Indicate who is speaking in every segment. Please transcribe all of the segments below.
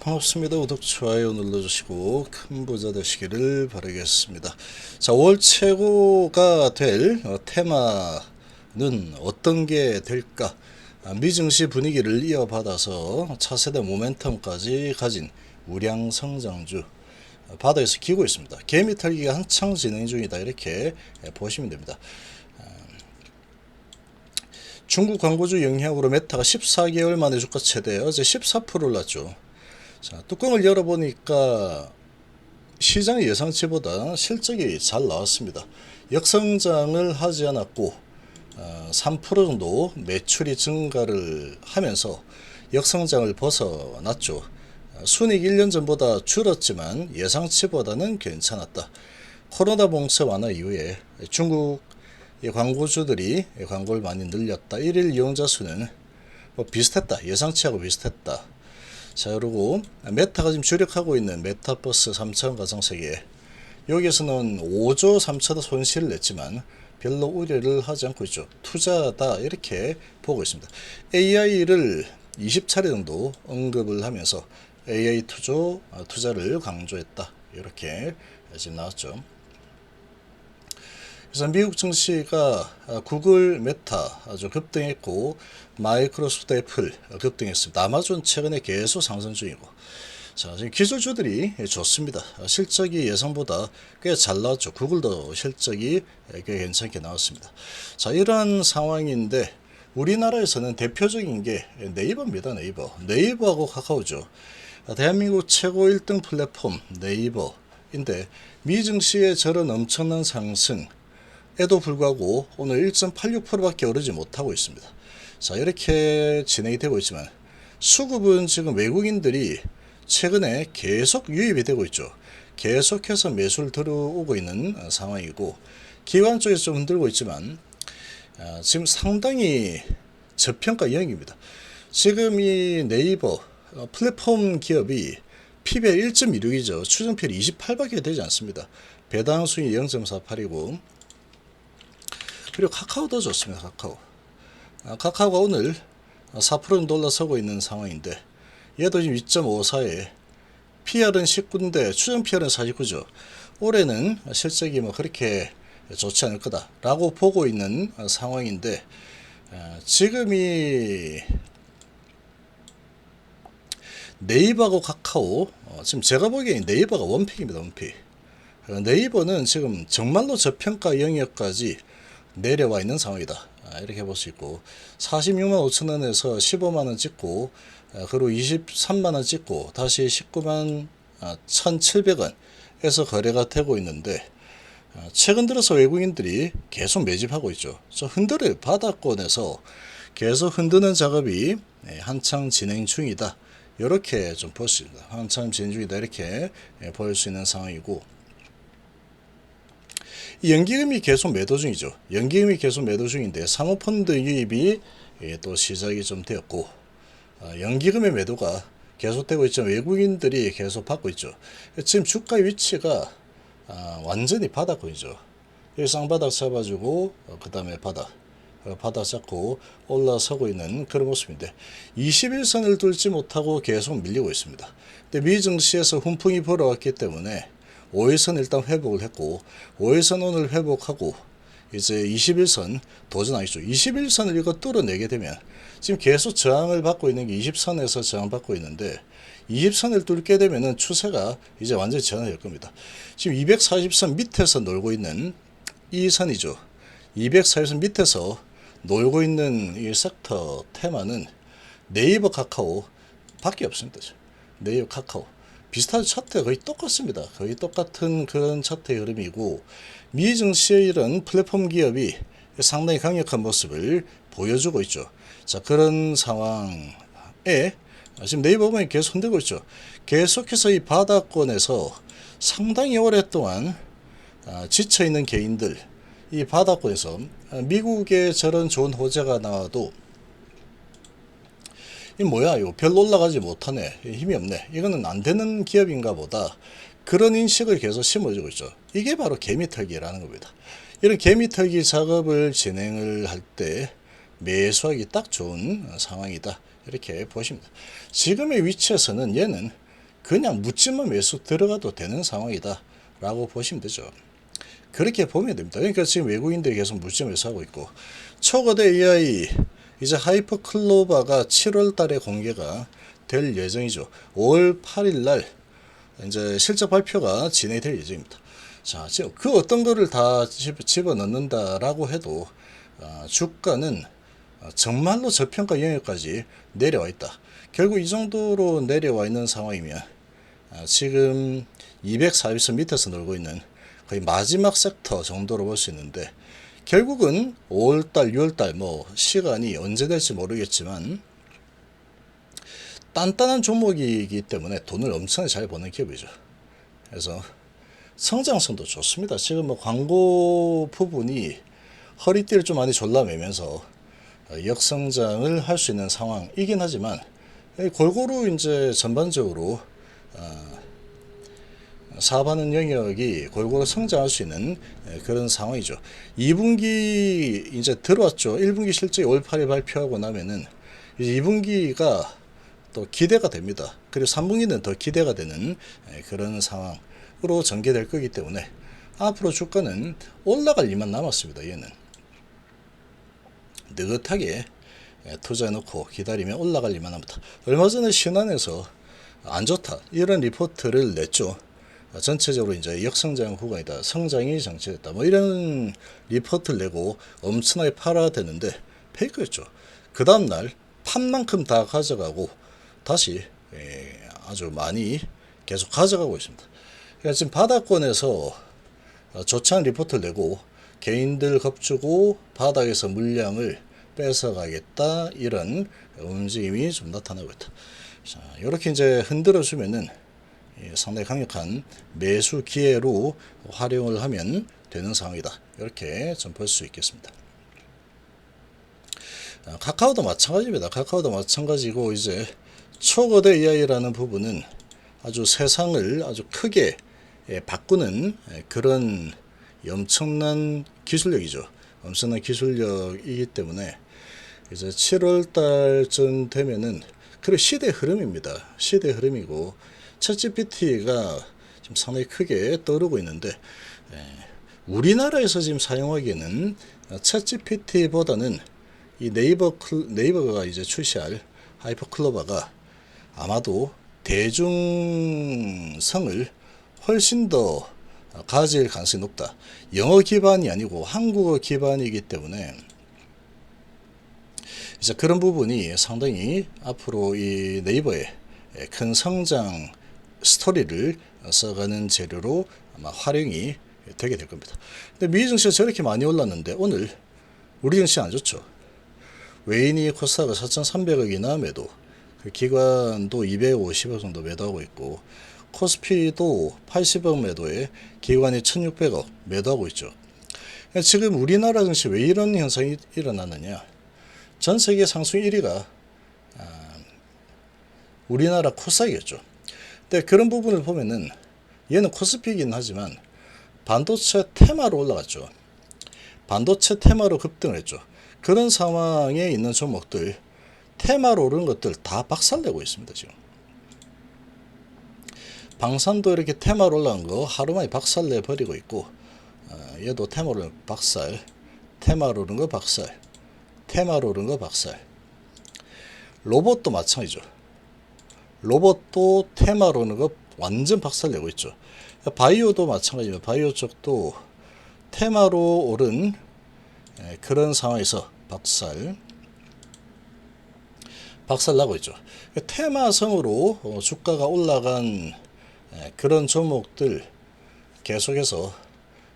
Speaker 1: 반갑습니다. 구독, 좋아요 눌러주시고 큰 부자 되시기를 바라겠습니다. 자, 5월 최고가 될 어, 테마는 어떤 게 될까? 아, 미증시 분위기를 이어받아서 차세대 모멘텀까지 가진 우량 성장주 어, 바다에서 기고 있습니다. 개미 털기가 한창 진행 중이다 이렇게 예, 보시면 됩니다. 중국 광고주 영향으로 메타가 14개월 만에 주가 최대 어제 14% 올랐죠. 자, 뚜껑을 열어보니까 시장 예상치보다 실적이 잘 나왔습니다. 역성장을 하지 않았고 어, 3% 정도 매출이 증가를 하면서 역성장을 벗어났죠. 어, 순익 1년 전보다 줄었지만 예상치보다는 괜찮았다. 코로나 봉쇄 완화 이후에 중국 이 광고주들이 광고를 많이 늘렸다. 1일 이용자 수는 뭐 비슷했다. 예상치하고 비슷했다. 자, 그리고 메타가 지금 주력하고 있는 메타버스 3차원 가상세계 여기에서는 5조 3천원 손실을 냈지만 별로 우려를 하지 않고 있죠. 투자다 이렇게 보고 있습니다. AI를 20차례 정도 언급을 하면서 AI 투조 아, 투자를 강조했다. 이렇게 지금 나왔죠. 그래서 미국 증시가 아, 구글, 메타 아주 급등했고 마이크로소프트, 애플 급등했습니다. 아마존 최근에 계속 상승 중이고 자 지금 기술주들이 좋습니다. 아, 실적이 예상보다 꽤 잘 나왔죠. 구글도 실적이 꽤 괜찮게 나왔습니다. 자 이러한 상황인데 우리나라에서는 대표적인 게 네이버입니다. 네이버 네이버하고 카카오죠. 아, 대한민국 최고 1등 플랫폼 네이버인데 미증시의 저런 엄청난 상승 에도 불구하고 오늘 1.86%밖에 오르지 못하고 있습니다. 자, 이렇게 진행이 되고 있지만 수급은 지금 외국인들이 최근에 계속 유입이 되고 있죠. 계속해서 매수를 들어오고 있는 상황이고 기관 쪽에서 좀 흔들고 있지만 아, 지금 상당히 저평가 영역입니다. 지금 이 네이버 어, 플랫폼 기업이 PBR 1.16이죠. 추정PL 28밖에 되지 않습니다. 배당 수익 0.48이고 그리고 카카오도 좋습니다. 카카오. 아, 카카오가 오늘 4% 정도 올라서고 있는 상황인데 얘도 지금 2.54에 PR은 19인데 추정 PR은 49죠. 올해는 실적이 뭐 그렇게 좋지 않을 거다라고 보고 있는 상황인데 아, 지금이 네이버하고 카카오 어, 지금 제가 보기엔 네이버가 원픽입니다. 원픽. 어, 네이버는 지금 정말로 저평가 영역까지 내려와 있는 상황이다. 아, 이렇게 볼 수 있고 46만 5천 원에서 15만 원 찍고 아, 그리고 23만 원 찍고 다시 19만 1,700원에서 거래가 되고 있는데 아, 최근 들어서 외국인들이 계속 매집하고 있죠. 저 흔들을 바닥권에서 계속 흔드는 작업이 네, 한창 진행 중이다. 이렇게 좀 볼 수 있습니다. 한참 진행 중이다. 이렇게 예, 보일 수 있는 상황이고 이 연기금이 계속 매도 중이죠. 연기금이 계속 매도 중인데 사모펀드 유입이 예, 또 시작이 좀 되었고 아, 연기금의 매도가 계속되고 있지만 외국인들이 계속 받고 있죠. 지금 주가 위치가 아, 완전히 바닥권이죠. 쌍바닥 잡아주고 어, 그 다음에 바닥 어, 바닥 잡고 올라서고 있는 그런 모습인데 21선을 뚫지 못하고 계속 밀리고 있습니다. 근데 미 증시에서 훈풍이 불어왔기 때문에 5일선 일단 회복을 했고 5일선 오늘 회복하고 이제 21선 도전하겠죠. 21선을 이거 뚫어내게 되면 지금 계속 저항을 받고 있는 게 20선에서 저항받고 있는데 20선을 뚫게 되면은 추세가 이제 완전히 전환될 겁니다. 지금 240선 밑에서 놀고 있는 이 선이죠. 240선 밑에서 놀고 있는 이 섹터 테마는 네이버 카카오 밖에 없습니다. 네이버 카카오. 비슷한 차트 거의 똑같습니다. 거의 똑같은 그런 차트의 흐름이고 미 증시의 이런 플랫폼 기업이 상당히 강력한 모습을 보여주고 있죠. 자 그런 상황에 지금 네이버 보면 계속 흔들고 있죠. 계속해서 이 바닥권에서 상당히 오랫동안 아, 지쳐 있는 개인들 이 바닥권에서 미국의 저런 좋은 호재가 나와도 이 뭐야 이거. 별로 올라가지 못하네. 힘이 없네. 이거는 안 되는 기업인가 보다. 그런 인식을 계속 심어주고 있죠. 이게 바로 개미털기라는 겁니다. 이런 개미털기 작업을 진행을 할 때 매수하기 딱 좋은 상황이다. 이렇게 보십니다. 지금의 위치에서는 얘는 그냥 묻지만 매수 들어가도 되는 상황이다 라고 보시면 되죠. 그렇게 보면 됩니다. 그러니까 지금 외국인들이 계속 묻지마 매수하고 있고 초거대 AI 이제 하이퍼 클로바가 7월 달에 공개가 될 예정이죠. 5월 8일 날 이제 실적 발표가 진행이 될 예정입니다. 자, 그 어떤 거를 다 집- 집어넣는다라고 해도 아, 주가는 아, 정말로 저평가 영역까지 내려와 있다. 결국 이 정도로 내려와 있는 상황이면 아, 지금 240선 밑에서 놀고 있는 거의 마지막 섹터 정도로 볼 수 있는데 결국은 5월달, 6월달 뭐 시간이 언제 될지 모르겠지만 단단한 종목이기 때문에 돈을 엄청나게 잘 버는 기업이죠. 그래서 성장성도 좋습니다. 지금 뭐 광고 부분이 허리띠를 좀 많이 졸라매면서 어, 역성장을 할 수 있는 상황이긴 하지만 이 골고루 이제 전반적으로 어, 사업하는 영역이 골고루 성장할 수 있는 예, 그런 상황이죠. 2분기 이제 들어왔죠. 1분기 실적이 5월 8일 발표하고 나면은 이제 2분기가 또 기대가 됩니다. 그리고 3분기는 더 기대가 되는 예, 그런 상황으로 전개될 거기 때문에 앞으로 주가는 올라갈 일만 남았습니다. 얘는 느긋하게 예, 투자해놓고 기다리면 올라갈 일만 남았다. 얼마 전에 신한에서 안 좋다 이런 리포트를 냈죠. 전체적으로 이제 역성장 구간이다. 성장이 정체됐다. 뭐 이런 리포트를 내고 엄청나게 팔아대는데 페이크였죠. 그 다음날 판만큼 다 가져가고 다시 예, 아주 많이 계속 가져가고 있습니다. 그러니까 지금 바닥권에서 어, 좋지 않은 리포트를 내고 개인들 겁주고 바닥에서 물량을 뺏어가겠다 이런 움직임이 좀 나타나고 있다. 자, 이렇게 이제 흔들어 주면은 예, 상당히 강력한 매수 기회로 활용을 하면 되는 상황이다. 이렇게 좀 볼 수 있겠습니다. 아, 카카오도 마찬가지입니다. 카카오도 마찬가지고 이제 초거대 AI라는 부분은 아주 세상을 아주 크게 예, 바꾸는 예, 그런 엄청난 기술력이죠. 엄청난 기술력이기 때문에 이제 7월 달쯤 되면은 그리고 시대 흐름입니다. 시대 흐름이고 챗GPT가 지금 상당히 크게 떠오르고 있는데 예, 우리나라에서 지금 사용하기에는 챗GPT보다는 이 네이버 클- 네이버가 이제 출시할 하이퍼 클로바가 아마도 대중성을 훨씬 더 가질 가능성이 높다. 영어 기반이 아니고 한국어 기반이기 때문에 이제 그런 부분이 상당히 앞으로 이 네이버의 큰 성장 스토리를 써가는 재료로 아마 활용이 되게 될 겁니다. 근데 미 증시가 저렇게 많이 올랐는데 오늘 우리 증시 안 좋죠. 외인이 코스닥을 4,300억이나 매도, 그 기관도 250억 정도 매도하고 있고 코스피도 80억 매도에 기관이 1,600억 매도하고 있죠. 그러니까 지금 우리나라 증시 왜 이런 현상이 일어나느냐? 전 세계 상승 1위가 아, 우리나라 코스닥이었죠. 근데 그런 부분을 보면은 얘는 코스피이긴 하지만 반도체 테마로 올라갔죠. 반도체 테마로 급등을 했죠. 그런 상황에 있는 종목들 테마로 오른 것들 다 박살내고 있습니다 지금. 방산도 이렇게 테마로 올라간 거 하루 만에 박살내 버리고 있고 어, 얘도 테마로 박살, 테마로 오른 거 박살, 테마로 오른 거 박살. 로봇도 마찬가지죠. 로봇도 테마로 오는 거 완전 박살내고 있죠. 바이오도 마찬가지입니다. 바이오 쪽도 테마로 오른 예, 그런 상황에서 박살 박살 나고 있죠. 테마성으로 어, 주가가 올라간 예, 그런 종목들 계속해서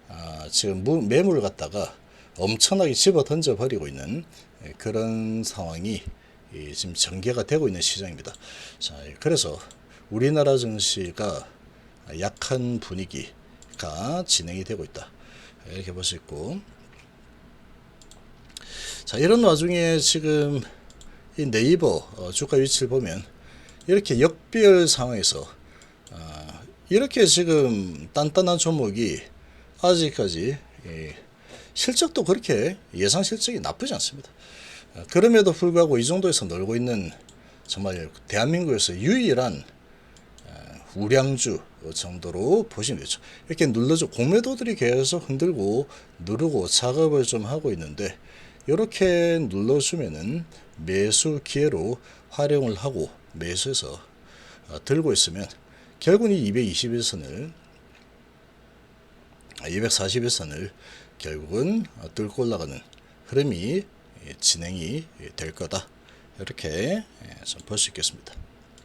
Speaker 1: 아, 지금 무- 매물을 갖다가 엄청나게 집어 던져 버리고 있는 예, 그런 상황이 이 지금 전개가 되고 있는 시장입니다. 자, 그래서 우리나라 증시가 약한 분위기가 진행이 되고 있다. 이렇게 볼 수 있고. 자, 이런 와중에 지금 이 네이버 어, 주가 위치를 보면 이렇게 역별 상황에서 아, 이렇게 지금 단단한 종목이 아직까지 예, 실적도 그렇게 예상 실적이 나쁘지 않습니다. 아, 그럼에도 불구하고 이 정도에서 놀고 있는 정말 대한민국에서 유일한 아, 우량주 정도로 보시면 되죠. 이렇게 눌러줘 공매도들이 계속 흔들고 누르고 작업을 좀 하고 있는데 이렇게 눌러주면은 매수 기회로 활용을 하고 매수해서 어, 들고 있으면 결국은 이 221선을 241선을 결국은 어, 뚫고 올라가는 흐름이 예, 진행이 될 거다. 이렇게 예, 좀볼수 있겠습니다.